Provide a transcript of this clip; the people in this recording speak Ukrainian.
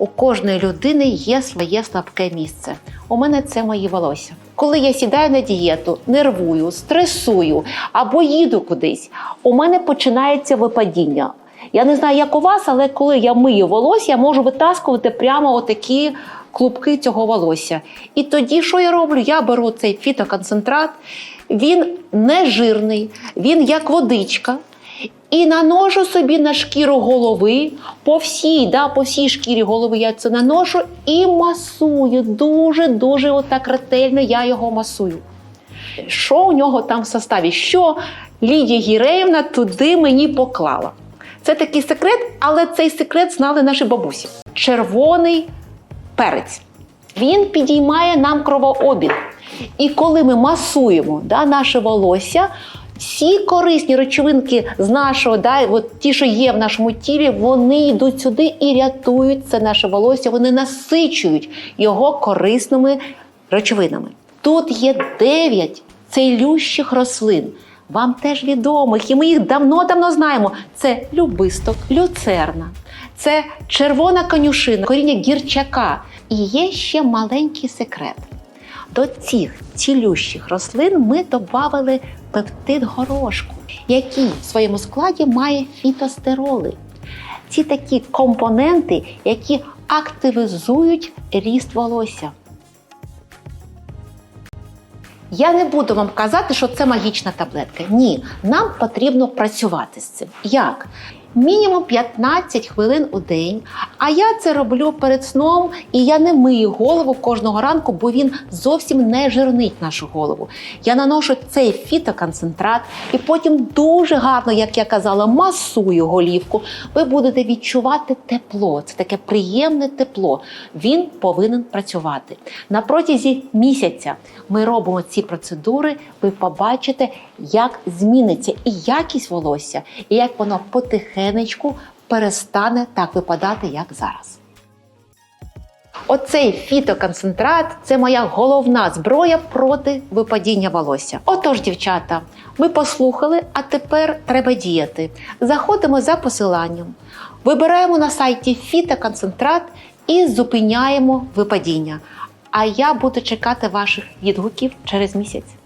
У кожної людини є своє слабке місце. У мене це мої волосся. Коли я сідаю на дієту, нервую, стресую або їду кудись, у мене починається випадіння. Я не знаю, як у вас, але коли я мию волосся, я можу витаскувати прямо отакі клубки цього волосся. І тоді, що я роблю? Я беру цей фітоконцентрат, він не жирний, він як водичка. І наношу собі на шкіру голови, по всій, да, по всій шкірі голови я це наношу і масую. Дуже-дуже отак ретельно я його масую. Що у нього там в составі? Що Лідія Гіреївна туди мені поклала? Це такий секрет, але цей секрет знали наші бабусі. Червоний перець. Він підіймає нам кровообіг. І коли ми масуємо да, наше волосся, всі корисні речовинки з нашого, да, от ті, що є в нашому тілі, вони йдуть сюди і рятують це наше волосся, вони насичують його корисними речовинами. Тут є дев'ять цілющих рослин. Вам теж відомих, і ми їх давно-давно знаємо. Це любисток, люцерна, це червона конюшина, коріння гірчака. І є ще маленький секрет. До цих цілющих рослин ми додали пептид горошку, який в своєму складі має фітостероли. Ці такі компоненти, які активізують ріст волосся. Я не буду вам казати, що це магічна таблетка. Ні, нам потрібно працювати з цим. Як? Мінімум 15 хвилин у день. А я це роблю перед сном, і я не мию голову кожного ранку, бо він зовсім не жирнить нашу голову. Я наношу цей фітоконцентрат, і потім дуже гарно, як я казала, масую голівку. Ви будете відчувати тепло. Це таке приємне тепло. Він повинен працювати. На протязі місяця ми робимо ці процедури. Ви побачите, як зміниться і якість волосся, і як воно потихенечку перестане так випадати, як зараз. Оцей фітоконцентрат це моя головна зброя проти випадіння волосся. Отож, дівчата, ми послухали, а тепер треба діяти. Заходимо за посиланням, вибираємо на сайті фітоконцентрат і зупиняємо випадіння. А я буду чекати ваших відгуків через місяць.